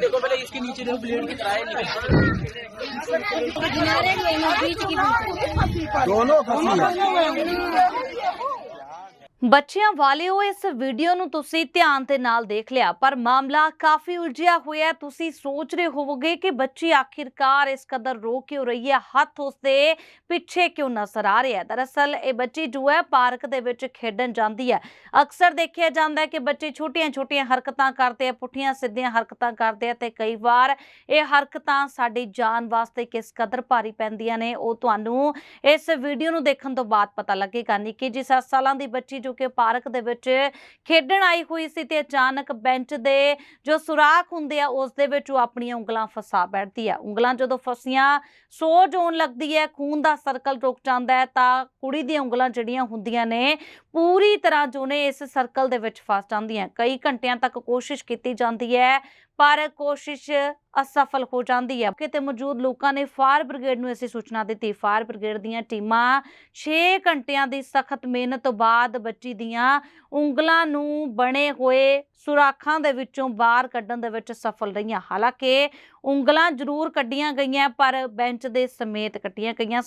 देखो पहले इसके नीचे देखो ब्लेड की किनारे दोनों ਬੱਚਿਆਂ ਵਾਲਿਓ ਇਸ ਵੀਡੀਓ ਨੂੰ ਤੁਸੀਂ ਧਿਆਨ ਦੇ ਨਾਲ ਦੇਖ ਲਿਆ, ਪਰ ਮਾਮਲਾ ਕਾਫੀ ਉਲਝਿਆ ਹੋਇਆ ਤੁਸੀਂ ਸੋਚ ਰਹੇ ਹੋਵੋਗੇ ਕਿ ਬੱਚੀ ਆਖਿਰਕਾਰ ਇਸ ਕਦਰ ਰੋ ਕਿਉਂ ਰਹੀ ਹੈ? ਹੱਥ ਉਸਦੇ ਪਿੱਛੇ ਕਿਉਂ ਨਜ਼ਰ ਆ ਰਿਹਾ ਦਰਅਸਲ ਇਹ ਬੱਚੀ ਜੋ ਹੈ, ਪਾਰਕ ਦੇ ਵਿੱਚ ਖੇਡਣ ਜਾਂਦੀ ਹੈ। ਅਕਸਰ ਦੇਖਿਆ ਜਾਂਦਾ ਹੈ ਕਿ ਬੱਚੇ ਛੋਟੀਆਂ-ਛੋਟੀਆਂ ਹਰਕਤਾਂ ਕਰਦੇ ਆ, ਪੁੱਠੀਆਂ ਸਿੱਧੀਆਂ ਹਰਕਤਾਂ ਕਰਦੇ ਆ ਤੇ ਕਈ ਵਾਰ ਇਹ ਹਰਕਤਾਂ ਸਾਡੀ ਜਾਨ ਵਾਸਤੇ ਕਿਸ ਕਦਰ ਭਾਰੀ ਪੈਂਦੀਆਂ ਨੇ, ਉਹ ਤੁਹਾਨੂੰ ਇਸ ਵੀਡੀਓ ਨੂੰ ਦੇਖਣ ਤੋਂ ਬਾਅਦ ਪਤਾ ਲੱਗੇਗਾ। ਨਿੱਕੀ ਜੀ 7 ਸਾਲਾਂ ਦੀ ਬੱਚੀ ਜੋ ਕਿ ਪਾਰਕ ਦੇ ਵਿੱਚ ਖੇਡਣ ਆਈ ਹੋਈ ਸੀ ਤੇ ਅਚਾਨਕ ਬੈਂਚ ਦੇ ਜੋ ਸੁਰਾਖ ਹੁੰਦੇ ਆ, ਉਸ ਦੇ ਵਿੱਚ ਉਹ ਆਪਣੀਆਂ ਉਂਗਲਾਂ ਫਸਾ ਬੈਠਦੀ ਆ। ਉਂਗਲਾਂ ਜਦੋਂ ਫਸੀਆਂ, ਸੋਜ ਹੋਣ ਲੱਗਦੀ ਹੈ, ਖੂਨ ਦਾ ਸਰਕਲ ਰੁਕ ਜਾਂਦਾ ਹੈ, ਤਾਂ ਕੁੜੀ ਦੀਆਂ ਉਂਗਲਾਂ ਜਿਹੜੀਆਂ ਹੁੰਦੀਆਂ ਨੇ, ਪੂਰੀ ਤਰ੍ਹਾਂ ਜੋ ਨੇ ਇਸ ਸਰਕਲ ਦੇ ਵਿੱਚ ਫਸ ਜਾਂਦੀਆਂ। ਕਈ ਘੰਟਿਆਂ ਤੱਕ ਕੋਸ਼ਿਸ਼ ਕੀਤੀ ਜਾਂਦੀ ਹੈ ਪਰ ਕੋਸ਼ਿਸ਼ ਅਸਫਲ ਹੋ ਜਾਂਦੀ ਹੈ। ਕਿਤੇ ਮੌਜੂਦ ਲੋਕਾਂ ਨੇ ਫਾਇਰ ਬ੍ਰਿਗੇਡ ਨੂੰ ਅਸੀਂ ਸੂਚਨਾ ਦਿੱਤੀ। ਫਾਇਰ ਬ੍ਰਿਗੇਡ ਦੀਆਂ ਟੀਮਾਂ 6 ਘੰਟਿਆਂ ਦੀ ਸਖਤ ਮਿਹਨਤ ਤੋਂ ਬਾਅਦ ਬੱਚੀ ਦੀਆਂ ਉਂਗਲਾਂ ਨੂੰ ਬਣੇ ਹੋਏ ਸੁਰਾਖਾਂ ਦੇ ਵਿੱਚੋਂ ਬਾਹਰ ਕੱਢਣ ਦੇ ਵਿੱਚ ਸਫਲ ਰਹੀਆਂ। ਹਾਲਾਂਕਿ ਉਂਗਲਾਂ ਜ਼ਰੂਰ ਕੱਢੀਆਂ ਗਈਆਂ, ਪਰ ਬੈਂਚ ਦੇ ਸਮੇਤ ਕੱਟੀਆਂ ਗਈਆਂ।